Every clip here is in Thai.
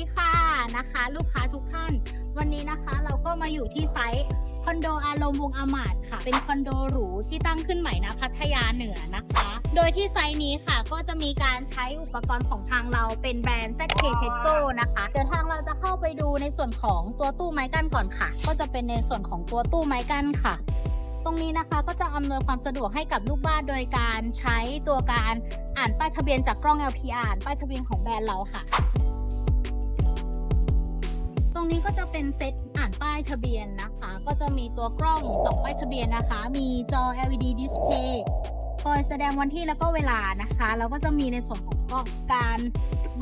ดีค่ะนะคะ ลูกค้าทุกท่าน วันนี้นะคะเราก็มาอยู่ที่ไซต์คอนโดอารมณ์วงอามาดค่ะ เป็นคอนโดหรูที่ตั้งขึ้นใหม่นะพัทยาเหนือนะคะ โดยที่ไซต์นี้ค่ะก็จะมีการใช้อุปกรณ์ของทางเราเป็นแบรนด์ ZK t e c o นะคะเดี๋ยวทางเราจะเข้าไปดูในส่วนของตัวตู้ไม้กั้นก่อนค่ะ ก็จะเป็นในส่วนของตัวตู้ไม้กั้นค่ะตรงนี้นะคะก็จะอำนวยความสะดวกให้กับลูกบ้านโดยการใช้ตัวการอ่านป้ายทะเบียนจากกล้อง LPR อ่านป้ายทะเบียนของแบรนด์เราค่ะ รงนี้ก็จะเป็นเซตอ่านป้ายทะเบียนนะคะ ก็จะมีตัวกล้องสองป้ายทะเบียนนะคะ มีจอ LED display คอยแสดงวันที่แล้วก็เวลานะคะแล้วก็จะมีในส่วนของการ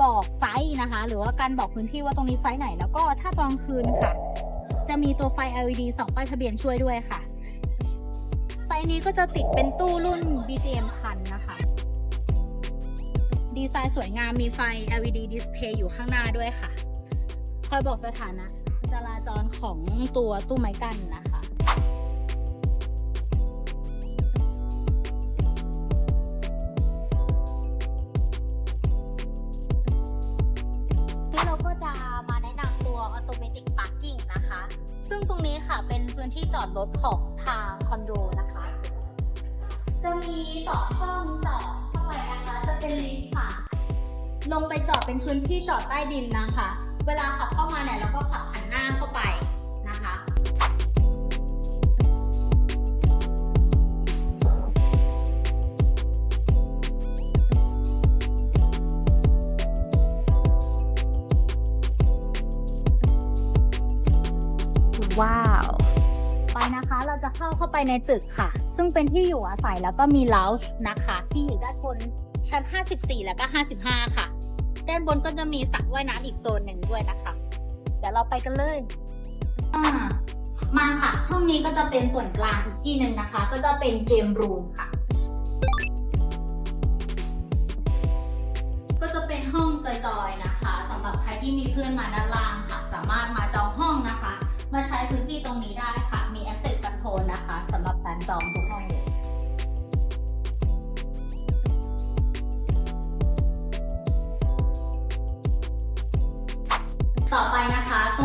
บอกไซส์นะคะ หรือว่าการบอกพื้นที่ว่าตรงนี้ไซส์ไหน แล้วก็ถ้าตอนกลางคืนค่ะ จะมีตัวไฟ LED สองป้ายทะเบียนช่วยด้วยค่ะ ไซส์นี้ก็จะติดเป็นตู้รุ่น BGM พันนะคะ ดีไซน์สวยงามมีไฟ LED display อยู่ข้างหน้าด้วยค่ะ คอยบอกสถานะจราจรของตัวตู้ไม้กั้นนะคะนี่เราก็จะมาแนะนำตัว Automatic Parking นะคะ ซึ่งตรงนี้ค่ะเป็นพื้นที่จอดรถของทางคอนโดนะคะ จะมีสองช่องจอดเข้าไปนะคะ จะเป็นลิฟต์ค่ะ ลงไปจอดเป็นพื้นที่จอดใต้ดินนะคะ เวลาขับเข้ามาเนี่ยเราก็ขับหันหน้าเข้าไปนะคะว้าว ไปนะคะเราจะเข้าเข้าไปในตึกค่ะ ซึ่งเป็นที่อยู่อาศัยแล้วก็มีล o ว g ์นะคะ ที่อยู่ด้านบนชั้น 54 แล้วก็ 55 ค่ะ ด้านบนก็จะมีสระว่ายน้ำอีกโซนหนึ่งด้วยนะคะ เดี๋ยวเราไปกันเลยมาค่ะห้องนี้ก็จะเป็นส่วนกลางอีกที่หนึ่งนะคะ ก็จะเป็นเกมรูมค่ะ ก็จะเป็นห้องจอยๆนะคะสำหรับใครที่มีเพื่อนมาด้านล่างค่ะ สามารถมาจองห้องนะคะ มาใช้พื้นที่ตรงนี้ได้ค่ะ มี Asset Control นะคะสำหรับการจอง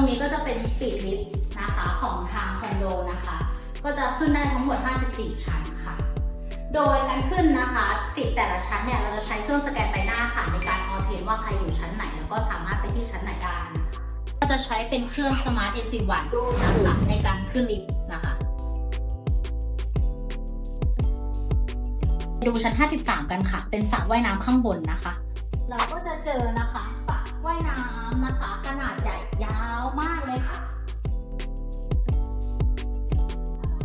รงนี้ก็จะเป็น Speed Lift นะคะของทางคอนโดนะคะ ก็จะขึ้นได้ทั้งหมด 54 ชั้นค่ะ โดยการขึ้นนะคะติดแต่ละชั้นเนี่ยเราจะใช้เครื่องสแกนใบหน้าค่ะในการออเทนว่าใครอยู่ชั้นไหน แล้วก็สามารถไปที่ชั้นไหนได้นก็จะใช้เป็นเครื่อง Smart AC1 นะคะในการขึ้นลิฟต์นะคะดูชั้น 53 กันค่ะ เป็นสระว่ายน้ำข้างบนนะคะ เราก็จะเจอนะคะสระ ว่ายน้ำนะคะ ขนาดใหญ่ยาวมากเลยค่ะ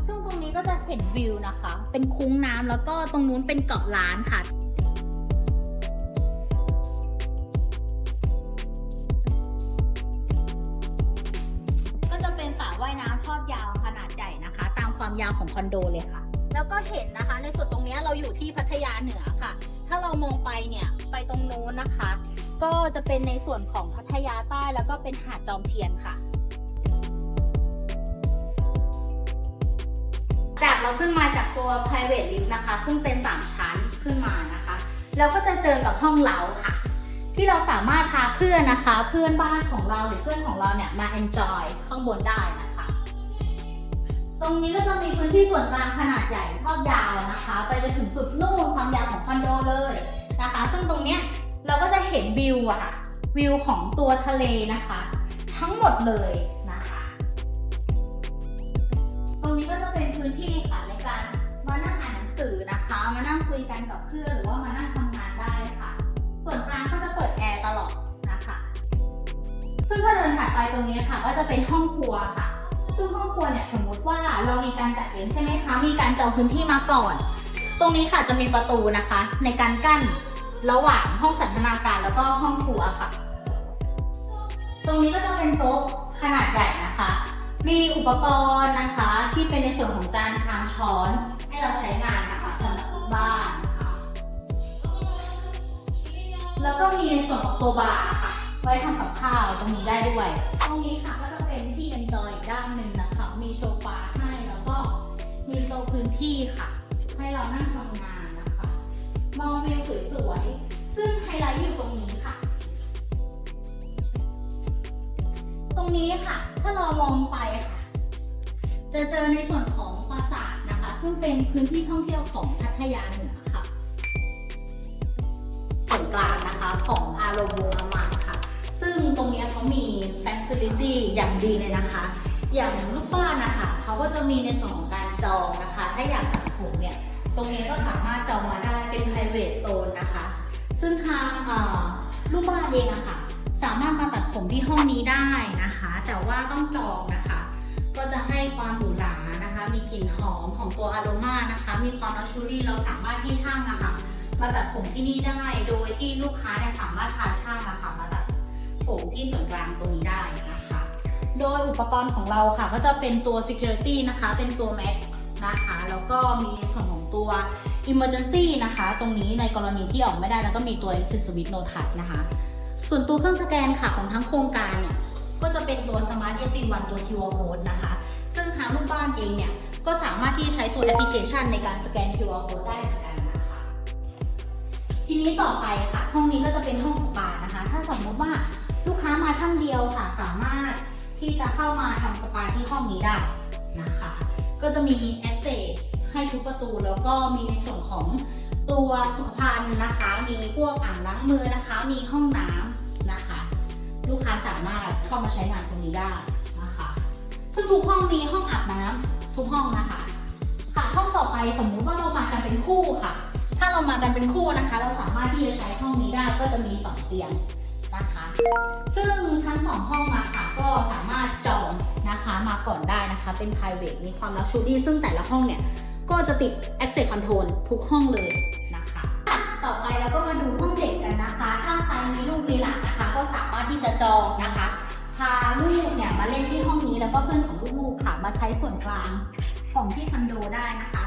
ซึ่งตรงนี้ก็จะเห็นวิวนะคะ เป็นคุ้งน้ำแล้วก็ตรงนู้นเป็นเกาะล้านค่ะก็จะเป็นสระว่ายน้ำทอดยาวขนาดใหญ่นะคะตามความยาวของคอนโดเลยค่ะ แล้วก็เห็นนะคะ ในส่วนตรงนี้เราอยู่ที่พัทยาเหนือค่ะ ถ้าเรามองไปเนี่ย ไปตรงนู้นนะคะ ก็จะเป็นในส่วนของพัทยาใต้แล้วก็เป็นหาดจอมเทียนค่ะ จากเราขึ้นมาจากตัว private lift นะคะ ซึ่งเป็น 3 ชั้นขึ้นมานะคะแล้วก็จะเจอกับห้องเล้าค่ะ ที่เราสามารถพาเพื่อนนะคะ เพื่อนบ้านของเราหรือเพื่อนของเราเนี่ยมา enjoy ข้างบนได้นะคะ ตรงนี้ก็จะมีพื้นที่ส่วนกลางขนาดใหญ่ทอดยาวนะคะ ไปจนถึงสุดนู่นความยาวของคอนโดเลยนะคะ ซึ่งตรงเนี้ย เราก็จะเห็นวิวอะค่ะ วิวของตัวทะเลนะคะ ทั้งหมดเลยนะคะ ตรงนี้ก็จะเป็นพื้นที่ค่ะในการมานั่งอ่านหนังสือนะคะ มานั่งคุยกันกับเพื่อนหรือว่ามานั่งทำงานได้ค่ะ ส่วนกลางก็จะเปิดแอร์ตลอดนะคะ ซึ่งถ้าเดินผ่านไปตรงนี้ค่ะ ก็จะเป็นห้องครัวค่ะ ซึ่งห้องครัวเนี่ยสมมติว่าเรามีการจัดเลี้ยงใช่ไหมคะ มีการจองพื้นที่มาก่อน ตรงนี้ค่ะจะมีประตูนะคะ ในการกั้น ระหว่างห้องสันทนาการแล้วก็ห้องครัวค่ะ ตรงนี้ก็จะเป็นโต๊ะขนาดใหญ่นะคะ มีอุปกรณ์นะคะที่เป็นในส่วนของจานชามช้อนให้เราใช้งานนะคะสำหรับทุกบ้านนะคะแล้วก็มีในส่วนของตัวบาร์ค่ะ ไว้ทำกับข้าวตรงนี้ได้ด้วยตรงนี้ค่ะก็จะเป็นที่ enjoy อีกด้านหนึ่งนะคะ มีโซฟาให้แล้วก็มีโต๊ะพื้นที่ค่ะ ให้เรานั่งทำงาน มองวิวสวยๆ ซึ่งไฮไลท์อยู่ตรงนี้ค่ะ ตรงนี้ค่ะ ถ้าเรามองไปค่ะ จะเจอในส่วนของปราสาทนะคะ ซึ่งเป็นพื้นที่ท่องเที่ยวของพัทยาเหนือค่ะส่วนกลางนะคะของอารมณ์อามาค่ะ ซึ่งตรงนี้เขามี facility อย่างดีเลยนะคะ อย่างลูกบ้านนะคะ เขาก็จะมีในส่วนของการจองนะคะ ถ้าอยากตัดผมเนี่ย ตรงนี้ก็สามารถจองมาได้ ซึ่งทางลูกบ้านเองอะค่ะ สามารถมาตัดผมที่ห้องนี้ได้นะคะ แต่ว่าต้องจองนะคะ ก็จะให้ความหรูหรานะคะ มีกลิ่นหอมของตัวอโรมานะคะ มีความลักชูรี่เราสามารถที่ช่างอะค่ะมาตัดผมที่นี่ได้โดยที่ลูกค้าเนี่ยสามารถพาช่างอะค่ะมาตัดผมที่ส่วนกลางตรงนี้ได้นะคะ โดยอุปกรณ์ของเราค่ะ ก็จะเป็นตัว security นะคะ เป็นตัว Mac นะคะ แล้วก็มีในส่วนของตัว emergency นะคะ ตรงนี้ในกรณีที่ออกไม่ได้แล้วก็มีตัว exit switch no touch นะคะ ส่วนตัวเครื่องสแกนค่ะของทั้งโครงการเนี่ยก็จะเป็นตัว Smart SC1 ตัว QR code นะคะ ซึ่งทางลูกบ้านเองเนี่ย ก็สามารถที่จะใช้ตัวแอปพลิเคชันในการสแกน QR code ได้เหมือนกันนะคะ ทีนี้ต่อไปค่ะ ห้องนี้ก็จะเป็นห้องสปานะคะ ถ้าสมมติว่าลูกค้ามาท่านเดียวค่ะ สามารถที่จะเข้ามาทำสปาที่ห้องนี้ได้นะคะ ก็จะมี access ให้ทุกประตูแล้วก็มีในส่วนของตัวสุขภัณฑ์นะคะ มีพวกอ่างล้างมือนะคะ มีห้องน้ำนะคะ ลูกค้าสามารถเข้ามาใช้งานตรงนี้ได้นะคะ ซึ่งทุกห้องมีห้องอาบน้ำทุกห้องนะคะ ค่ะห้องต่อไปสมมุติว่าเรามากันเป็นคู่ค่ะ ถ้าเรามากันเป็นคู่นะคะ เราสามารถที่จะใช้ห้องนี้ได้ก็จะมีสองเตียงนะคะ ซึ่งทั้งสองห้องอะค่ะก็สามารถจองนะคะมาก่อนได้นะคะ เป็น private มีความลักชูรี่ซึ่งแต่ละห้องเนี่ย ก็จะติด access control ทุกห้องเลยนะคะ ต่อไปเราก็มาดูห้องเด็กกันนะคะ ถ้าใครมีลูกมีหลานนะคะ ก็สามารถที่จะจองนะคะ พาลูกเนี่ยมาเล่นที่ห้องนี้แล้วก็เพื่อนของลูกๆค่ะ มาใช้ส่วนกลางของที่คอนโดได้นะคะ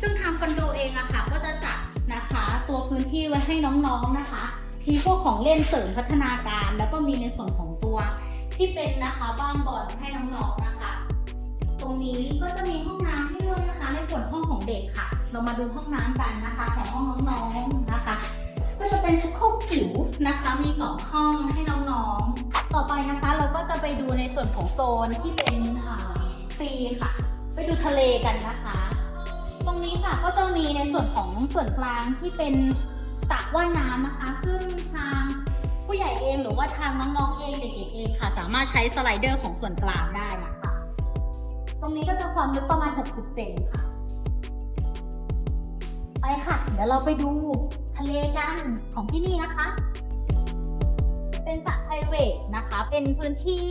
ซึ่งทางคอนโดเองอะค่ะ ก็จะจัดนะคะ ตัวพื้นที่ไว้ให้น้องๆนะคะมีพวกของเล่นเสริมพัฒนาการ แล้วก็มีในส่วนของตัวที่เป็นนะคะบ้านบอลให้น้องๆนะคะ ตรงนี้ก็จะมีห้อง ส่วนห้องของเด็กค่ะ เรามาดูห้องน้ำกันนะคะของห้องน้องๆนะคะ ก็จะเป็นชักโครกจิ๋วนะคะ มีสองห้องให้น้องๆ ต่อไปนะคะเราก็จะไปดูในส่วนของโซนที่เป็นอ่าฟรีค่ะ ไปดูทะเลกันนะคะ ตรงนี้ค่ะก็จะมีในส่วนของส่วนกลางที่เป็นสระว่ายน้ำนะคะ ซึ่งทางผู้ใหญ่เองหรือว่าทางน้องๆเองเด็กๆเองค่ะ สามารถใช้สไลเดอร์ของส่วนกลางได้นะคะ ตรงนี้ก็จะความลึกประมาณ 60 เซนค่ะ ไปค่ะ เดี๋ยวเราไปดูทะเลกันของที่นี่นะคะ เป็นสระไพรเวทนะคะ เป็นพื้นที่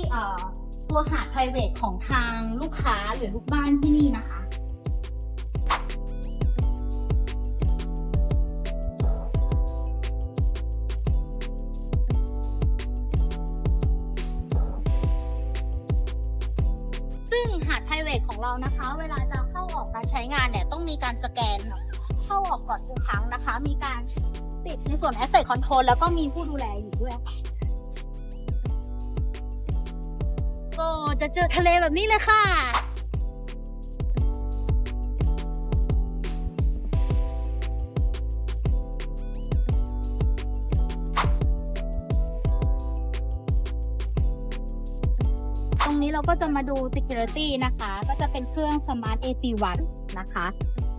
ตัวหาดไพรเวทของทางลูกค้าหรือลูกบ้านที่นี่นะคะ ส่วน Asset Control แล้วก็มีผู้ดูแลอยู่ด้วยก็จะเจอทะเลแบบนี้เลยค่ะตรงนี้เราก็จะมาดู Security นะคะ ก็จะเป็นเครื่อง Smart AC1 นะคะ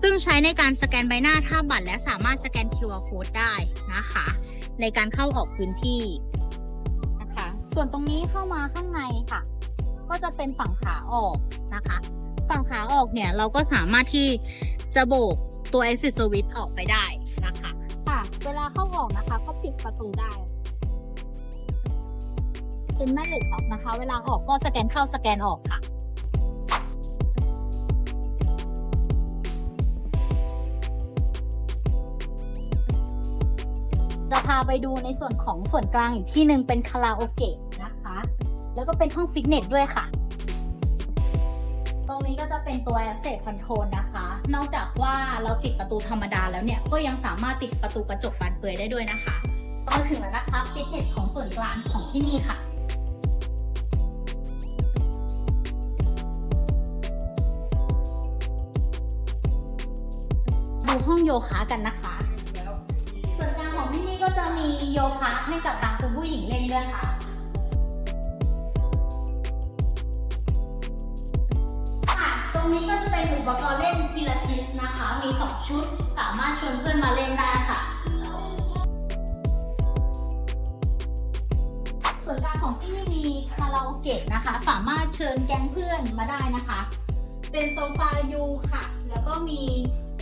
ซึ่งใช้ในการสแกนใบหน้าท่าบัตรและสามารถสแกน QR code ได้นะคะ ในการเข้าออกพื้นที่นะคะ ส่วนตรงนี้เข้ามาข้างในค่ะ ก็จะเป็นฝั่งขาออกนะคะ ฝั่งขาออกเนี่ยเราก็สามารถที่จะโบกตัว exit switch ออกไปได้นะคะค่ะ เวลาเข้าออกนะคะก็ปิดประตูได้ เป็นแม่เหล็กออกนะคะ เวลาออกก็สแกนเข้าสแกนออกค่ะ จะพาไปดูในส่วนของส่วนกลางอีกที่หนึ่งเป็นคาราโอเกะนะคะ แล้วก็เป็นห้องฟิตเนสด้วยค่ะ ตรงนี้ก็จะเป็นตัว Asset Control นะคะ นอกจากว่าเราติดประตูธรรมดาแล้วเนี่ย ก็ยังสามารถติดประตูกระจกบานเปื่อยได้ด้วยนะคะมาถึงแล้วนะคะฟิตเนสของส่วนกลางของที่นี่ค่ะดูห้องโยคะกันนะคะ ก็จะมีโยคะให้กับทางคุณผู้หญิงเล่นด้วยค่ะค่ะ ตรงนี้ก็จะเป็นอุปกรณ์เล่นพิลาทิสนะคะ มีสองชุดสามารถชวนเพื่อนมาเล่นได้ค่ะส่วนการของที่ไม่มีคาราโอเกะนะคะ สามารถเชิญแก๊งเพื่อนมาได้นะคะ เป็นโซฟายูค่ะ แล้วก็มี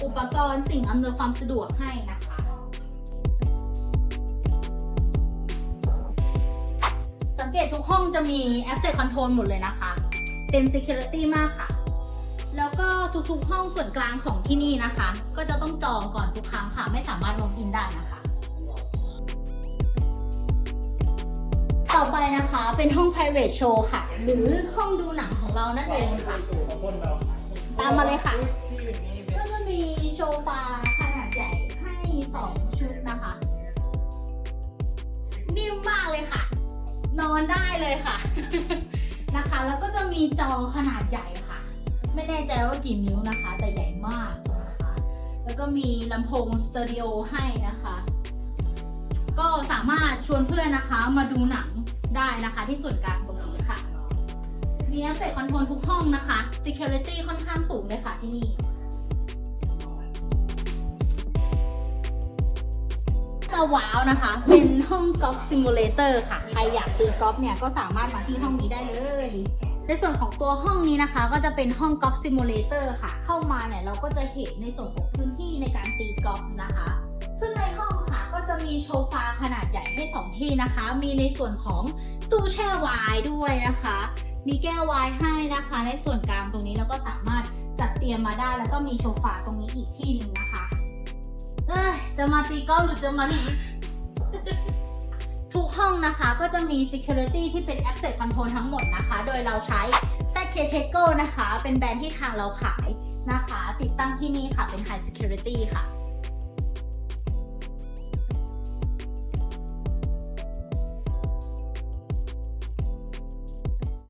อุปกรณ์สิ่งอำนวยความสะดวกให้นะคะ เกตทุกห้องจะมี Access Control หมดเลยนะคะเป็น Security มากค่ะ แล้วก็ทุกๆห้องส่วนกลางของที่นี่นะคะ ก็จะต้องจองก่อนทุกครั้งค่ะ ไม่สามารถลงอินได้นะคะ ต่อไปนะคะเป็นห้อง private show ค่ะ หรือห้องดูหนังของเรานั่นเองค่ะ ตามมาเลยค่ะ ก็จะมีโซฟาขนาดใหญ่ให้สองชุดนะคะ นิ่มมากเลยค่ะ นอนได้เลยค่ะ นะคะ แล้วก็จะมีจอขนาดใหญ่ค่ะ ไม่แน่ใจว่ากี่นิ้วนะคะ แต่ใหญ่มากนะคะ แล้วก็มีลำโพงสเตอริโอให้นะคะ ก็สามารถชวนเพื่อนนะคะ มาดูหนังได้นะคะที่ส่วนกลางตรงนี้ค่ะ มีแอปเปิลคอนโทรลทุกห้องนะคะ Security ค่อนข้างสูงเลยค่ะที่นี่ จะว้าวนะคะ เป็นห้องกอล์ฟซิมูเลเตอร์ค่ะ ใครอยากตีกอล์ฟเนี่ยก็สามารถมาที่ห้องนี้ได้เลยในส่วนของตัวห้องนี้นะคะก็จะเป็นห้องกอล์ฟซิมูเลเตอร์ค่ะ เข้ามาเนี่ยเราก็จะเห็นในส่วนของพื้นที่ในการตีกอล์ฟนะคะ ซึ่งในห้องค่ะก็จะมีโซฟาขนาดใหญ่ให้สองที่นะคะ มีในส่วนของตู้แช่ไวน์ด้วยนะคะ มีแก้วไวน์ให้นะคะ ในส่วนกลางตรงนี้แล้วก็สามารถจัดเตรียมมาได้แล้วก็มีโซฟาตรงนี้อีกที่หนึ่งนะคะ เอ้ย จะมาตีกอล์ฟหรือจะมาทุกห้องนะคะก็จะมี Security ที่เป็น Access Control ทั้งหมดนะคะ โดยเราใช้ ZK t e c o นะคะ เป็นแบรนด์ที่ทางเราขายนะคะ ติดตั้งที่นี่ค่ะเป็น High Security ค่ะ